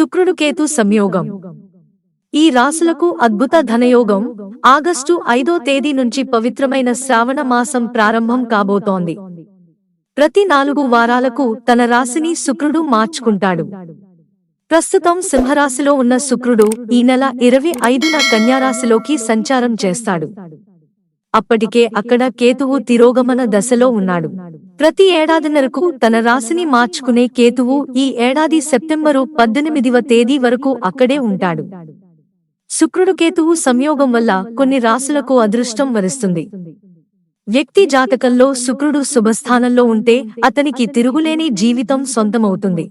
శుక్రుడు కేతు సంయోగం. ఈ రాసులకు అద్భుత ధనయోగం. ఆగస్టు ఐదో తేదీ నుంచి పవిత్రమైన శ్రావణ మాసం ప్రారంభం కాబోతోంది. ప్రతి నాలుగు వారాలకు తన రాశిని శుక్రుడు మార్చుకుంటాడు. ప్రస్తుతం సింహరాశిలో ఉన్న శుక్రుడు ఈ నెల ఇరవై ఐదున కన్యారాశిలోకి సంచారం చేస్తాడు. అప్పటికే అక్కడ కేతువు తిరోగమన దశలో ఉన్నాడు. ప్రతి ఏడాదిన్నరకు తన రాశిని మార్చుకునే కేతువు ఈ ఏడాది సెప్టెంబరు పద్దెనిమిదివ తేదీ వరకు అక్కడే ఉంటాడు. శుక్రుడు కేతువు సంయోగం వల్ల కొన్ని రాశులకు అదృష్టం వరిస్తుంది. వ్యక్తి జాతకంలో శుక్రుడు శుభస్థానంలో ఉంటే అతనికి తిరుగులేని జీవితం సొంతమవుతుంది.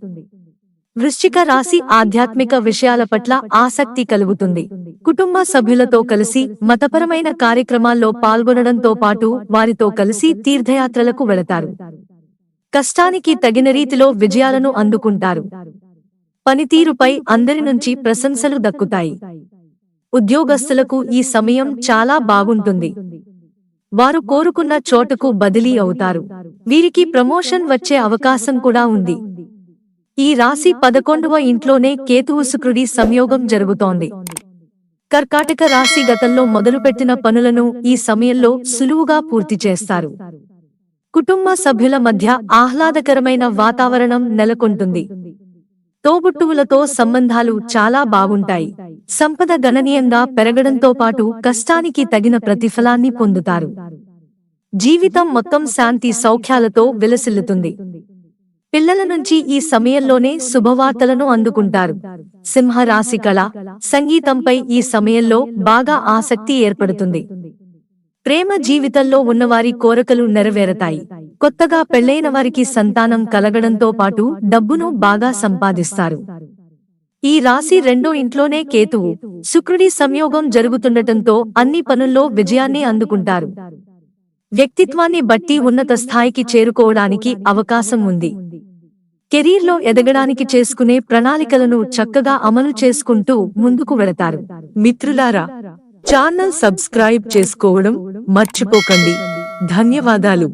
వృశ్చిక రాశి ఆధ్యాత్మిక విషయాల పట్ల ఆసక్తి కలుగుతుంది. కుటుంబ సభ్యులతో కలిసి మతపరమైన కార్యక్రమాల్లో పాల్గొనడంతో పాటు వారితో కలిసి తీర్థయాత్రలకు వెళతారు. కష్టానికి తగిన రీతిలో విజయాలను అందుకుంటారు. పనితీరుపై అందరి నుంచి ప్రశంసలు దక్కుతాయి. ఉద్యోగస్తులకు ఈ సమయం చాలా బాగుంటుంది. వారు కోరుకున్న చోటుకు బదిలీ అవుతారు. వీరికి ప్రమోషన్ వచ్చే అవకాశం కూడా ఉంది. ఈ రాశి పదకొండవ ఇంట్లోనే కేతువు శుక్రుడి సంయోగం జరుగుతోంది. కర్కాటక రాశి గతంలో మొదలుపెట్టిన పనులను ఈ సమయంలో సులువుగా పూర్తి చేస్తారు. కుటుంబ సభ్యుల మధ్య ఆహ్లాదకరమైన వాతావరణం నెలకొంటుంది. తోబుట్టువులతో సంబంధాలు చాలా బాగుంటాయి. సంపద గణనీయంగా పెరగడంతో పాటు కష్టానికి తగిన ప్రతిఫలాన్ని పొందుతారు. జీవితం మొత్తం శాంతి సౌఖ్యాలతో విలసిల్లుతుంది. పిల్లల నుంచి ఈ సమయంలోనే శుభవార్తలను అందుకుంటారు. సింహ రాశి కళ సంగీతంపై ఈ సమయంలో బాగా ఆసక్తి ఏర్పడుతుంది. ప్రేమ జీవితంలో ఉన్నవారి కోరికలు నెరవేరతాయి. కొత్తగా పెళ్ళైన వారికి సంతానం కలగడంతో పాటు డబ్బును బాగా సంపాదిస్తారు. ఈ రాశి రెండో ఇంట్లోనే కేతువు. శుక్రుడి సంయోగం జరుగుతుండటంతో అన్ని పనుల్లో విజయాన్ని అందుకుంటారు. వ్యక్తిత్వాన్ని బట్టి ఉన్నత స్థాయికి చేరుకోవడానికి అవకాశం ఉంది. కెరీర్లో ఎదగడానికి చేసుకునే ప్రణాళికలను చక్కగా అమలు చేసుకుంటూ ముందుకు వెళతారు. మిత్రులారా ఛానల్ సబ్స్క్రైబ్ చేసుకోవడం మర్చిపోకండి. ధన్యవాదాలు.